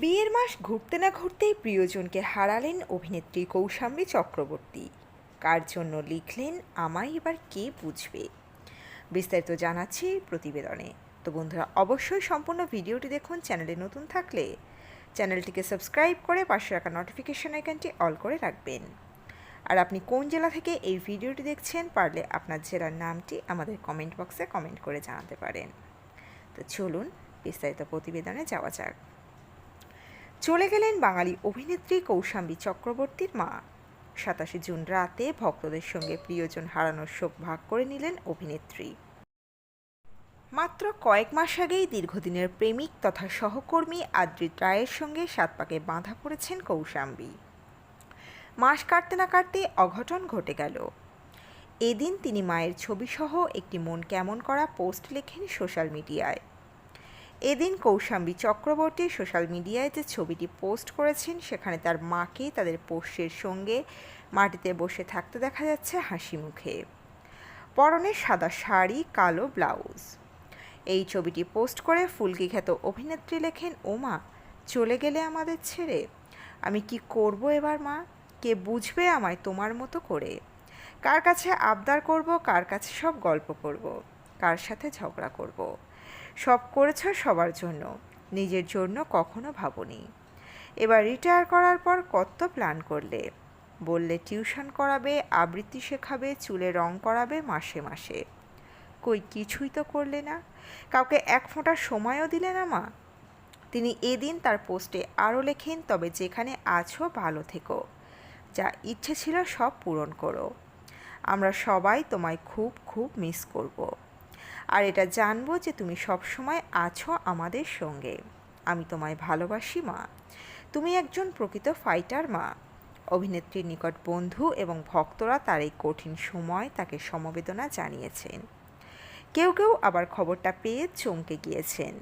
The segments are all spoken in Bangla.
বিয়ের মাস ঘুরতে না ঘুরতেই প্রিয়জনকে হারালেন অভিনেত্রী কৌশাম্বী চক্রবর্তী। কার জন্য লিখলেন, আমায় এবার কে বুঝবে? বিস্তারিত জানাচ্ছি প্রতিবেদনে। তো বন্ধুরা, অবশ্যই সম্পূর্ণ ভিডিওটি দেখুন, চ্যানেলে নতুন থাকলে চ্যানেলটিকে সাবস্ক্রাইব করে পাশে রাখা নোটিফিকেশন আইকনটি অল করে রাখবেন। আর আপনি কোন জেলা থেকে এই ভিডিওটি দেখছেন, পারলে আপনার জেলার নামটি আমাদের কমেন্ট বক্সে কমেন্ট করে জানাতে পারেন। তো চলুন, বিস্তারিত প্রতিবেদনে যাওয়া যাক। চলে গেলেন বাঙালি অভিনেত্রী কৌশাম্বী চক্রবর্তীর মা। সাতাশে জুন রাতে ভক্তদের সঙ্গে প্রিয়জন হারানোর শোক ভাগ করে নিলেন অভিনেত্রী। মাত্র কয়েক মাস আগেই দীর্ঘদিনের প্রেমিক তথা সহকর্মী আদ্রিত রায়ের সঙ্গে সাত পাকে বাঁধা পড়েছেন কৌশাম্বী। মাস কাটতে না কাটতে অঘটন ঘটে গেল। এদিন তিনি মায়ের ছবিসহ একটি মন কেমন করা পোস্ট লেখেন সোশ্যাল মিডিয়ায়। এদিন কৌশাম্বী চক্রবর্তী সোশ্যাল মিডিয়ায় যে ছবিটি পোস্ট করেছেন, সেখানে তার মাকে তাদের পোষ্যের সঙ্গে মাটিতে বসে থাকতে দেখা যাচ্ছে হাসি মুখে। পরনে সাদা শাড়ি, কালো ব্লাউজ। এই ছবিটি পোস্ট করে ফুলকি খ্যাত অভিনেত্রী লেখেন, ওমা, চলে গেলে আমাদের ছেড়ে। আমি কি করব এবার, মা? কে বুঝবে আমায় তোমার মতো করে? কার কাছে আবদার করব, কার কাছে সব গল্প করব? কার সাথে ঝগড়া করব? সব করেছ সবার জন্য, নিজের জন্য কখনো ভাবনি। এবার রিটায়ার করার পর কত প্ল্যান করলে? বললে টিউশন করাবে, আবৃত্তি শেখাবে, চুলে রং করাবে মাসে মাসে। কই কিছুই তো করলে না। কাউকে এক ফোঁটা সময়ও দিলে না মা। তিনি এদিন তার পোস্টে আরও লেখেন, তবে যেখানে আছো ভালো থেকো। যা ইচ্ছে ছিল সব পূরণ করো। আমরা সবাই তোমায় খুব খুব মিস করব। আর এটা জানব যে তুমি সবসময় আছো আমাদের সঙ্গে। আমি তোমায় ভালোবাসি, মা। তুমি একজন প্রকৃত ফাইটার মা। অভিনেত্রীর নিকট বন্ধু এবং ভক্তরা তার এই কঠিন সময় তাকে সমবেদনা জানিয়েছেন। কেউ কেউ আবার খবরটা পেয়ে চমকে গিয়েছেন।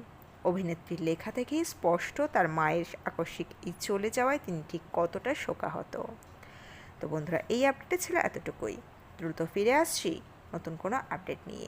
অভিনেত্রীর লেখা থেকেই স্পষ্ট তার মায়ের আকস্মিক ই চলে যাওয়ায় তিনি ঠিক কতটা শোকাহত। তো বন্ধুরা, এই আপডেটে ছিল এতটুকুই। দ্রুত ফিরে আসছি নতুন কোনো আপডেট নিয়ে।